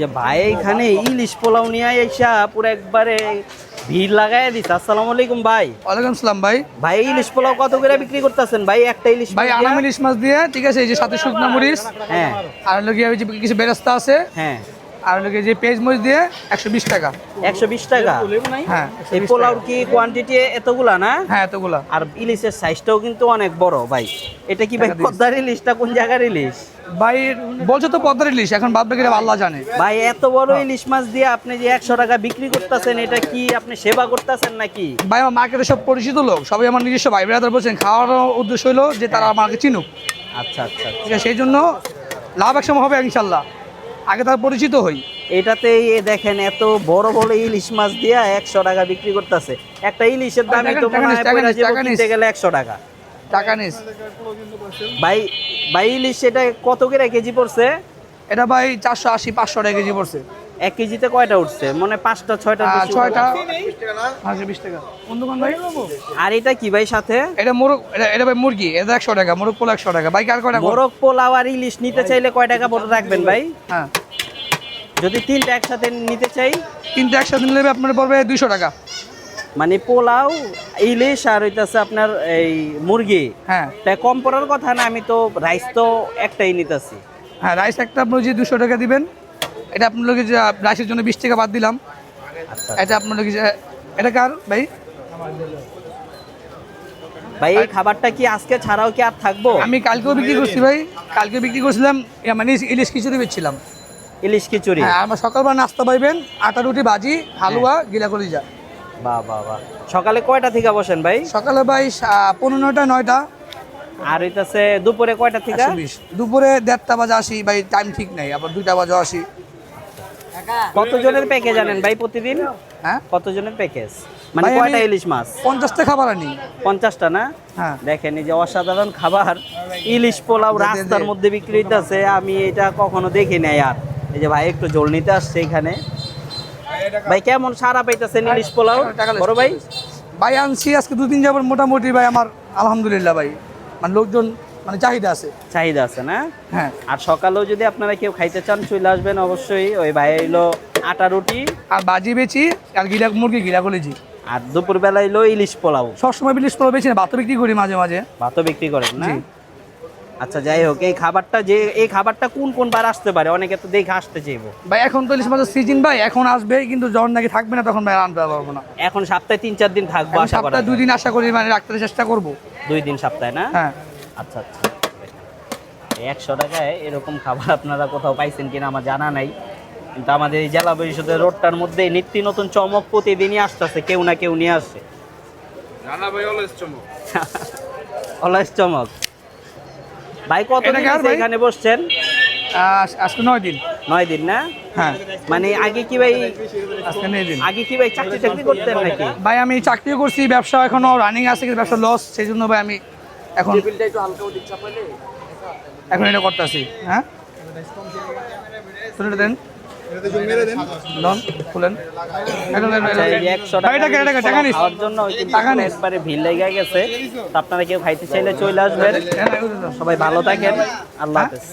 যে ভাই এখানে ইলিশ পোলাও নিয়ে আইসা পুরো একবারে ভিড় লাগাই দিস আসসালামু আলাইকুম ভাই। ওয়ালাইকুম সালাম ভাই। ভাই ইলিশ পোলাও কত করে বিক্রি করতেছেন? ভাই একটা ইলিশ ভাই আনাম ইলিশ মাছ দিয়ে ঠিক আছে এই যে সাথে শুকনো মরিচ হ্যাঁ। আর লোকে ওই কিছু বেরাস্তা আছে। হ্যাঁ। আর লোকে যে পেঁয়াজ মরিচ দিয়ে একশো বিশ টাকা। একশো বিশ টাকা? হ্যাঁ। এই পোলাওর কি কোয়ান্টিটি এতগুলা না? হ্যাঁ এতগুলা। আর ইলিশের সাইজটাও কিন্তু অনেক বড় ভাই। এটা কি ভাই পদ্মার ইলিশটা কোন জায়গার ইলিশ? ভাই বলছো তো পদ্মার ইলিশ এখন বাদ বাকিরা আল্লাহ জানে। ভাই এত বড় ইলিশ মাছ দিয়ে আপনি যে একশো টাকা বিক্রি করতেছেন এটা কি আপনি সেবা করতেছেন নাকি? ভাই আমার মার্কেটে সব পরিচিত লোক সবাই আমার নিজস্ব ভাই ব্রাদার বলছেন খাওয়ার উদ্দেশ্য হলো যে তারা আমাকে চিনুক। আচ্ছা আচ্ছা আচ্ছা। ঠিক আছে সেই জন্য লাভ একসময় হবে ইনশাল্লাহ। আগে তার পরিচিত হই। এটাতেই দেখেন এত বড় বড় ইলিশ মাছ দিয়ে একশো টাকা বিক্রি করতেছে। একটা ইলিশের ভাই, দামই তো টাকা মনে নিস, হয় টাকা পয়লা নিস, জীবন টাকা নিস। কিনতে গেলে একশো টাকা। টাকা নিস। ভাই ভাই ইলিশ এটা কত করে কেজি পড়ছে? এটা ভাই চারশো আশি পাঁচশো টাকা কেজি পড়ছে। এক কেজিতে কয়টা উঠছে? মনে হয় পাঁচটা ছয়টা আহ, ছয়টা। পাঁচশো বিশ টাকা। ভাই? আর এটা কি ভাই সাথে? এটা মোরগ এটা এটা ভাই মুরগি এটা একশো টাকা মোরগ পোলা একশো টাকা। ভাই কার কয়টা মোরগ পোলাও আর ইলিশ নিতে চাইলে কয় টাকা পড়ে রাখবেন ভাই? হ্যাঁ। যদি তিনটা একসাথে নিতে চাই? তিনটে একসাথে নিলে আপনার পড়বে দুইশো টাকা। মানে পোলাও ইলিশ আর হইতাছে আপনার এই মুরগি। হ্যাঁ। তাই কম পড়ার কথা না আমি তো রাইস তো একটাই নিতেছি। হ্যাঁ রাইস একটা আপনার যে দুশো টাকা দিবেন। এটা আপনার লোকে যে রাইসের জন্য বিশ টাকা বাদ দিলাম। আচ্ছা। এটা আপনার লোকে যে এটা কার ভাই? ভাই এই খাবারটা কি আজকে ছাড়াও কি আর থাকব? আমি কালকেও বিক্রি করছি ভাই। কালকে বিক্রি করছিলাম মানে ইলিশ খিচুড়ি বেচছিলাম। ইলিশ খিচুড়ি। হ্যাঁ আমার সকালবেলা নাস্তা পাইবেন আটা রুটি ভাজি হালুয়া গিলা কলিজা বাহ বাহ বাহ সকালে কয়টা থেকে বসেন ভাই? সকালে ভাই সা- পনেরো নয়টা। নয়টা আর হইতাছে দুপুরে কয়টা থেকে? দুপুরে দেড়টা বাজে আসি ভাই টাইম ঠিক নেই আবার দুইটা বাজে আসি কতজনের প্যাকেজ আনেন ভাই প্রতিদিন? হ্যাঁ? কতজনের প্যাকেজ মানে কয়টা ইলিশ মাছ? পঞ্চাশটা খাবার আনি। পঞ্চাশটা না? হ্যাঁ। দেখেন এই যে অসাধারণ খাবার। ইলিশ পোলাও রাস্তার মধ্যে বিক্রি হইতেছে আমি এটা কখনো দেখি নাই আর। এই যে ভাই একটু জল নিতে আসছে এখানে। ভাই কেমন সারা পাইতেছেন ইলিশ পোলাও। বড় ভাই? ভাই আনছি আজকে দুদিন যাবার মোটামুটি ভাই আমার আলহামদুলিল্লাহ ভাই। মানে লোকজন মানে চাহিদা আছে। চাহিদা আছে না? হ্যাঁ। আর সকালেও যদি আপনারা কেউ খাইতে চান চলে আসবেন অবশ্যই। ওই ভাই এলো আটা রুটি। আর বাজি বেচি আর গিলা মুরগি গিলা কলেজি। আর দুপুরবেলা এলো ইলিশ পোলাও। সবসময় ইলিশ পোলাও বেচি না ভাত বিক্রি করি মাঝে মাঝে। ভাতও বিক্রি করেন না। আচ্ছা যাই হোক এই খাবারটা যে এই খাবারটা কোন কোন বার আসতে পারে? অনেকে তো দেখে আসতে চাইব। ভাই এখন তো ইলিশ মাছের সিজন ভাই এখন আসবে কিন্তু যখন নাকি থাকবে না তখন ভাই আনতে পারব না। এখন সপ্তাহে তিন চার দিন থাকব আশা করা সপ্তাহে দুই দিন আশা করি মানে রাখতে চেষ্টা করব। দুই দিন সপ্তাহে না? হ্যাঁ। আচ্ছা আচ্ছা। একশো টাকায় এরকম খাবার আপনারা কোথাও পাইছেন কিনা আমার জানা নাই। কিন্তু আমাদের এই জেলা পরিষদের রোডটার মধ্যে নিত্য নতুন চমক প্রতিদিনই আসতেছে কেউ না কেউ নিয়ে আসছে রানা ভাই চমক। অলয়েস চমক। ভাই কত? এখানে বসছেন? আজ- আজকে নয় দিন। নয় দিন না? হ্যাঁ। মানে আগে কি ভাই আজকে নয় দিন। আগে কি ভাই চাকরি চাকরি করতেন নাকি? ভাই আমি চাকরিও করছি ব্যবসা এখনও রানিং আছে কিন্তু ব্যবসা লস সেই জন্য ভাই আমি এখন এখন এটা করতেছি। হ্যাঁ? দেন। লন খুলেন। আচ্ছা, এই যে এটা- 100 ভাই, টাকা টাকা, টাকা, টাকা নিস। খাওয়ার জন্য কিন্তু টাকা নিস। একবারে ভিড় লেগে গেছে। আপনারা কেউ খাইতে চাইলে চলে আসবেন। হ্যাঁ, হ্যাঁ, সবাই ভালো থাকেন। আল্লাহ হাফেজ।